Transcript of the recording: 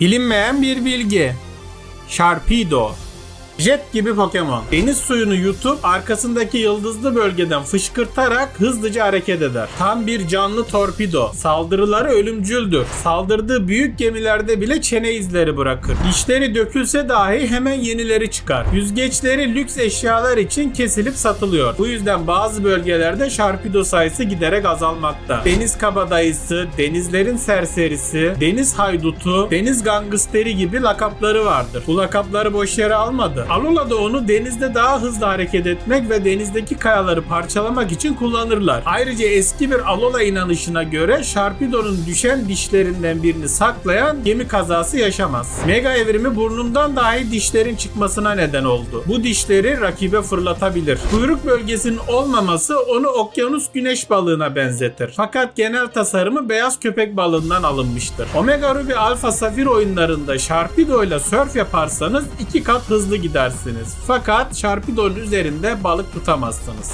Bilinmeyen bir bilgi. Sharpedo. Jet gibi Pokemon. Deniz suyunu yutup arkasındaki yıldızlı bölgeden fışkırtarak hızlıca hareket eder. Tam bir canlı torpido. Saldırıları ölümcüldür. Saldırdığı büyük gemilerde bile çene izleri bırakır. Dişleri dökülse dahi hemen yenileri çıkar. Yüzgeçleri lüks eşyalar için kesilip satılıyor. Bu yüzden bazı bölgelerde Sharpedo sayısı giderek azalmakta. Deniz kabadayısı, denizlerin serserisi, deniz haydutu, deniz gangsteri gibi lakapları vardır. Bu lakapları boş yere almadı. Alola da onu denizde daha hızlı hareket etmek ve denizdeki kayaları parçalamak için kullanırlar. Ayrıca eski bir Alola inanışına göre Sharpedo'nun düşen dişlerinden birini saklayan gemi kazası yaşamaz. Mega evrimi burnundan dahi dişlerin çıkmasına neden oldu. Bu dişleri rakibe fırlatabilir. Kuyruk bölgesinin olmaması onu okyanus güneş balığına benzetir. Fakat genel tasarımı beyaz köpek balığından alınmıştır. Omega Ruby Alpha Safir oyunlarında Sharpedo ile surf yaparsanız iki kat hızlı gidersiniz. Fakat Sharpedo'nun üzerinde balık tutamazsınız.